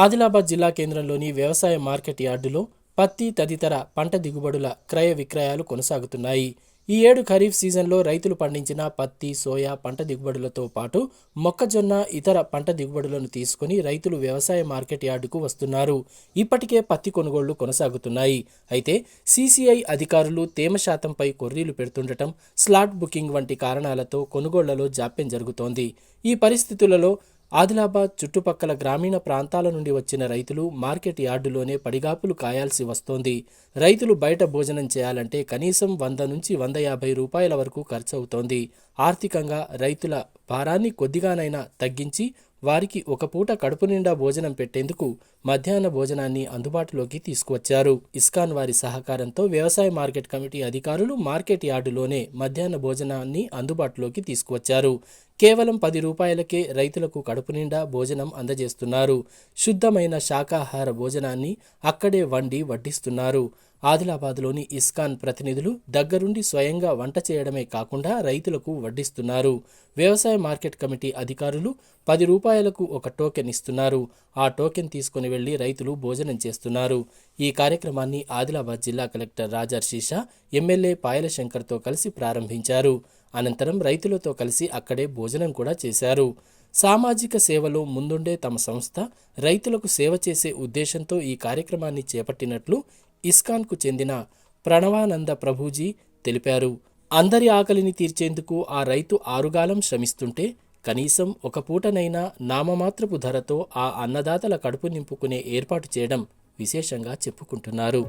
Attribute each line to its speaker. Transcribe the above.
Speaker 1: ఆదిలాబాద్ జిల్లా కేంద్రంలోని వ్యవసాయ మార్కెట్ యార్డులో పత్తి తదితర పంట దిగుబడుల క్రయ విక్రయాలు కొనసాగుతున్నాయి. ఈ ఏడు ఖరీఫ్ సీజన్లో రైతులు పండించిన పత్తి సోయా పంట దిగుబడులతో పాటు మొక్కజొన్న ఇతర పంట దిగుబడులను తీసుకుని రైతులు వ్యవసాయ మార్కెట్ యార్డుకు వస్తున్నారు. ఇప్పటికే పత్తి కొనుగోళ్ళు కొనసాగుతున్నాయి. అయితే సీసీఐ అధికారులు తేమ శాతంపై కొర్రీలు పెడుతుండటం స్లాట్ బుకింగ్ వంటి కారణాలతో కొనుగోళ్ళలో జాప్యం జరుగుతోంది. ఈ పరిస్థితులలో ఆదిలాబాద్ చుట్టుపక్కల గ్రామీణ ప్రాంతాల నుండి వచ్చిన రైతులు మార్కెట్ యార్డులోనే పడిగాపులు కాయాల్సి వస్తోంది. రైతులు బయట భోజనం చేయాలంటే కనీసం వంద నుంచి వంద యాభై రూపాయల వరకు ఖర్చవుతోంది. ఆర్థికంగా రైతుల భారాన్ని కొద్దిగానైనా తగ్గించి వారికి ఒక పూట కడుపు నిండా భోజనం పెట్టేందుకు మధ్యాహ్న భోజనాన్ని అందుబాటులోకి తీసుకువచ్చారు. ఇస్కాన్ వారి సహకారంతో వ్యవసాయ మార్కెట్ కమిటీ అధికారులు మార్కెట్ యార్డులోనే మధ్యాహ్న భోజనాన్ని అందుబాటులోకి తీసుకువచ్చారు. కేవలం పది రూపాయలకే రైతులకు కడుపు నిండా భోజనం అందజేస్తున్నారు. శుద్ధమైన శాకాహార భోజనాన్ని అక్కడే వండి వడ్డిస్తున్నారు. ఆదిలాబాద్లోని ఇస్కాన్ ప్రతినిధులు దగ్గరుండి స్వయంగా వంట చేయడమే కాకుండా రైతులకు వడ్డిస్తున్నారు. వ్యవసాయ మార్కెట్ కమిటీ అధికారులు పది రూపాయలకు ఒక టోకెన్ ఇస్తున్నారు. ఆ టోకెన్ తీసుకుని వెళ్ళి రైతులు భోజనం చేస్తున్నారు. ఈ కార్యక్రమాన్ని ఆదిలాబాద్ జిల్లా కలెక్టర్ రాజర్షీషా ఎమ్మెల్యే పాయల శంకర్తో కలిసి ప్రారంభించారు. అనంతరం రైతులతో కలిసి అక్కడే భోజనం కూడా చేశారు. సామాజిక సేవలో ముందుండే తమ సంస్థ రైతులకు సేవ చేసే ఉద్దేశంతో ఈ కార్యక్రమాన్ని చేపట్టినట్లు ఇస్కాన్కు చెందిన ప్రణవానంద ప్రభుజీ తెలిపారు. అందరి ఆకలిని తీర్చేందుకు ఆ రైతు ఆరుగాలం శ్రమిస్తుంటే కనీసం ఒక పూటనైనా నామమాత్రపు ధరతో ఆ అన్నదాతల కడుపు నింపుకునే ఏర్పాటు చేయడం విశేషంగా చెప్పుకుంటున్నారు.